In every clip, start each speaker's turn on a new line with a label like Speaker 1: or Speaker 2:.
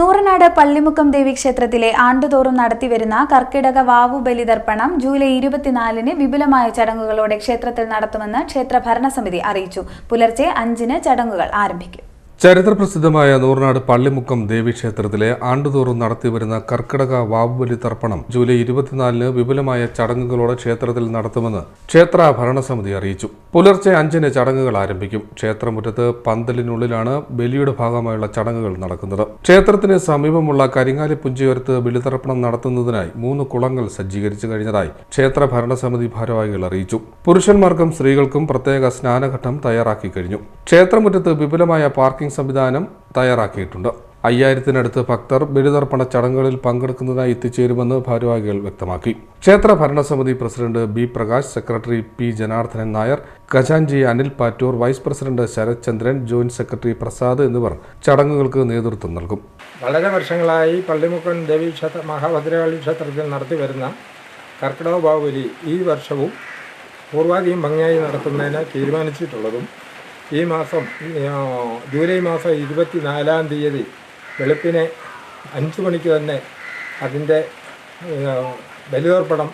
Speaker 1: നൂറനാട് പള്ളിമുക്കം ദേവി ക്ഷേത്രത്തിലെ ആണ്ടുതോറും നടത്തിവരുന്ന കർക്കിടക വാവു ബലിതർപ്പണം ജൂലൈ ഇരുപത്തിനാലിന് വിപുലമായ ചടങ്ങുകളോടെ ക്ഷേത്രത്തിൽ നടത്തുമെന്ന് ക്ഷേത്ര ഭരണസമിതി അറിയിച്ചു. പുലർച്ചെ അഞ്ചിന് ചടങ്ങുകൾ ആരംഭിക്കും.
Speaker 2: ചരിത്രപ്രസിദ്ധമായ നൂറിനാട് പള്ളിമുക്കം ദേവീക്ഷേത്രത്തിലെ ആണ്ടുതോറും നടത്തിവരുന്ന കർക്കിടക വാവുബലി തർപ്പണം ജൂലൈ ഇരുപത്തിനാലിന് വിപുലമായ ചടങ്ങുകളോടെ ക്ഷേത്രത്തിൽ നടത്തുമെന്ന് ക്ഷേത്ര ഭരണസമിതി അറിയിച്ചു. പുലർച്ചെ അഞ്ചിന് ചടങ്ങുകൾ ആരംഭിക്കും. ക്ഷേത്രമുറ്റത്ത് പന്തലിനുള്ളിലാണ് ബലിയുടെ ഭാഗമായുള്ള ചടങ്ങുകൾ നടക്കുന്നത്. ക്ഷേത്രത്തിന് സമീപമുള്ള കരിങ്ങാലി പുഞ്ചയോരത്ത് ബലിതർപ്പണം നടത്തുന്നതിനായി മൂന്ന് കുളങ്ങൾ സജ്ജീകരിച്ചു കഴിഞ്ഞതായി ക്ഷേത്ര ഭരണസമിതി ഭാരവാഹികൾ അറിയിച്ചു. പുരുഷന്മാർക്കും സ്ത്രീകൾക്കും പ്രത്യേക സ്നാനഘട്ടം തയ്യാറാക്കി കഴിഞ്ഞു. ക്ഷേത്രമുറ്റത്ത് വിപുലമായ പാർക്കിംഗ് സംവിധാനം തയ്യാറാക്കിയിട്ടുണ്ട്. അയ്യായിരത്തിനടുത്ത് ഭക്തർ ബലിതർപ്പണ ചടങ്ങുകളിൽ പങ്കെടുക്കുന്നതിനായി എത്തിച്ചേരുമെന്ന് ഭാരവാഹികൾ വ്യക്തമാക്കി. ക്ഷേത്ര ഭരണസമിതി president B Prakash secretary P Janardhanan Nair ഖജാൻജി Anil Pattoor vice president Sarath Chandran joint secretary Prasad എന്നിവർ ചടങ്ങുകൾക്ക് നേതൃത്വം നൽകും.
Speaker 3: വളരെ വർഷങ്ങളായി പള്ളിമുക്കൻ ദേവി ക്ഷേത്ര മഹാഭദ്രകാളി ക്ഷേത്രത്തിൽ നടത്തി വരുന്ന കർക്കിടക ബാഹുബലി ഈ വർഷവും പൂർവാധികം ഭംഗിയായി നടത്തുന്നതിന് തീരുമാനിച്ചിട്ടുള്ളതും ഈ മാസം ജൂലൈ മാസം ഇരുപത്തി നാലാം തീയതി വെളുപ്പിനെ അഞ്ച് മണിക്ക് തന്നെ അതിന്റെ ബലിതർപ്പണം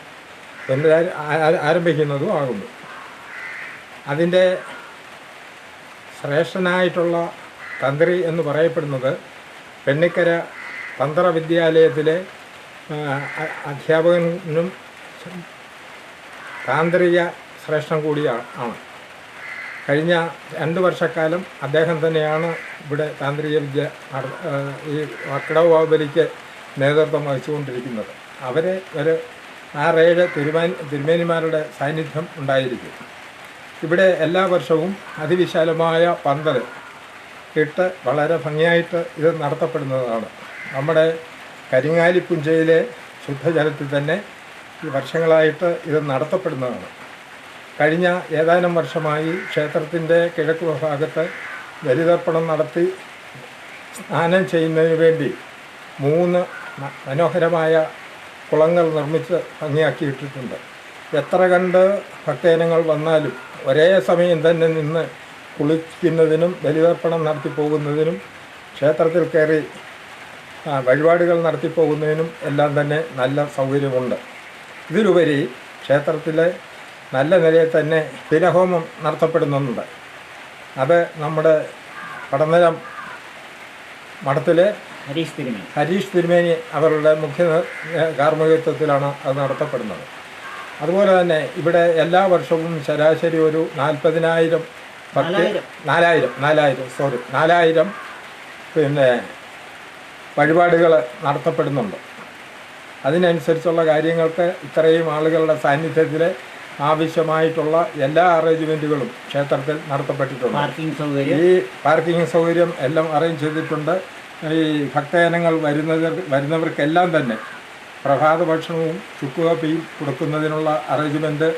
Speaker 3: എന്ന് ആ- ആരംഭിക്കുന്നതും ആകുന്നു. അതിന്റെ ശ്രേഷ്ഠനായിട്ടുള്ള തന്ത്രി എന്ന് പറയപ്പെടുന്നത് പെണ്ണിക്കര തന്ത്രവിദ്യാലയത്തിലെ അധ്യാപകനും താന്ത്രിക ശ്രേഷ്ഠം കൂടിയാണ് ആണ്. കഴിഞ്ഞ രണ്ട് വർഷക്കാലം അദ്ദേഹം തന്നെയാണ് ഇവിടെ താന്ത്രിക വിദ്യ ഈ വക്കടവ് ബാബലിക്ക് നേതൃത്വം വഹിച്ചുകൊണ്ടിരിക്കുന്നത്. അവരെ ഒരു ആറേഴ് തിരുമാനി തിരുമേനിമാരുടെ സാന്നിധ്യം ഉണ്ടായിരിക്കും. ഇവിടെ എല്ലാ വർഷവും അതിവിശാലമായ പന്തൽ ഇട്ട് വളരെ ഭംഗിയായിട്ട് ഇത് നടത്തപ്പെടുന്നതാണ്. നമ്മുടെ കരിങ്ങാലിപ്പുഞ്ചയിലെ ശുദ്ധജലത്തിൽ തന്നെ ഈ വർഷങ്ങളായിട്ട് ഇത് നടത്തപ്പെടുന്നതാണ്. കഴിഞ്ഞ ഏതാനും വർഷമായി ക്ഷേത്രത്തിന്റെ കിഴക്ക് ഭാഗത്ത് ബലിതർപ്പണം നടത്തി സ്നാനം ചെയ്യുന്നതിന് വേണ്ടി മൂന്ന് മനോഹരമായ കുളങ്ങൾ നിർമ്മിച്ച് ഭംഗിയാക്കിയിട്ടിട്ടുണ്ട്. എത്ര കണ്ട് ഭക്തജനങ്ങൾ വന്നാലും ഒരേ സമയം തന്നെ നിന്ന് കുളിക്കുന്നതിനും ബലിതർപ്പണം നടത്തി പോകുന്നതിനും ക്ഷേത്രത്തിൽ കയറി വഴിപാടുകൾ നടത്തി പോകുന്നതിനും എല്ലാം തന്നെ നല്ല സൗകര്യമുണ്ട്. ഇതിലുപരി ക്ഷേത്രത്തിലെ നല്ല നിലയിൽ തന്നെ തിലഹോമം നടത്തപ്പെടുന്നുണ്ട്. അത് നമ്മുടെ പടനിലം മഠത്തിലെ
Speaker 4: ഹരീഷ് തിരുമേനി.
Speaker 3: ഹരീഷ് തിരുമേനി അവരുടെ മുഖ്യ കാർമ്മികത്വത്തിലാണ് അത് നടത്തപ്പെടുന്നത്. അതുപോലെ തന്നെ ഇവിടെ എല്ലാ വർഷവും ശരാശരി ഒരു നാൽപ്പതിനായിരം പത്ത്.
Speaker 4: നാലായിരം.
Speaker 3: നാലായിരം സോറി നാലായിരം പിന്നെ വഴിപാടുകൾ നടത്തപ്പെടുന്നുണ്ട്. അതിനനുസരിച്ചുള്ള കാര്യങ്ങൾക്ക് ഇത്രയും ആളുകളുടെ സാന്നിധ്യത്തിൽ ആവശ്യമായിട്ടുള്ള എല്ലാ അറേഞ്ച്മെന്റുകളും ക്ഷേത്രത്തിൽ നടത്തപ്പെട്ടിട്ടുണ്ട്.
Speaker 4: പാർക്കിംഗ് സൗകര്യം.
Speaker 3: ഈ പാർക്കിംഗ് സൗകര്യം എല്ലാം അറേഞ്ച് ചെയ്തിട്ടുണ്ട്. ഈ ഭക്തജനങ്ങൾ വരുന്നവർ വരുന്നവർക്കെല്ലാം തന്നെ പ്രഭാത ഭക്ഷണവും ചുക്കുകാപ്പിയും കൊടുക്കുന്നതിനുള്ള അറേഞ്ച്മെന്റ്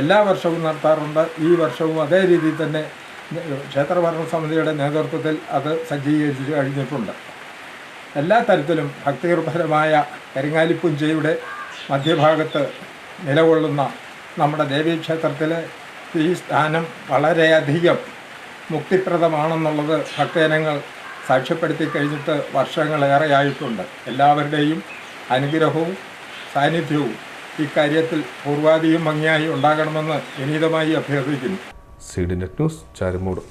Speaker 3: എല്ലാ വർഷവും നടത്താറുണ്ട്. ഈ വർഷവും അതേ രീതിയിൽ തന്നെ ക്ഷേത്രഭരണ സമിതിയുടെ നേതൃത്വത്തിൽ അത് സജ്ജീകരിച്ച് കഴിഞ്ഞിട്ടുണ്ട്. എല്ലാ തരത്തിലും ഭക്തിനിർഭരമായ കരിങ്ങാലിപ്പുഞ്ചയുടെ മധ്യഭാഗത്ത് നിലകൊള്ളുന്ന നമ്മുടെ ദേവീക്ഷേത്രത്തിൽ ഈ സ്ഥാനം വളരെയധികം മുക്തിപ്രദമാണെന്നുള്ളത് ഭക്തജനങ്ങൾ സാക്ഷ്യപ്പെടുത്തി കഴിഞ്ഞിട്ട് വർഷങ്ങളേറെയായിട്ടുണ്ട്. എല്ലാവരുടെയും അനുഗ്രഹവും സാന്നിധ്യവും ഇക്കാര്യത്തിൽ പൂർവാധികം ഭംഗിയായി ഉണ്ടാകണമെന്ന് വിനീതമായി അഭ്യർത്ഥിക്കുന്നു.
Speaker 2: C D net news Charummood.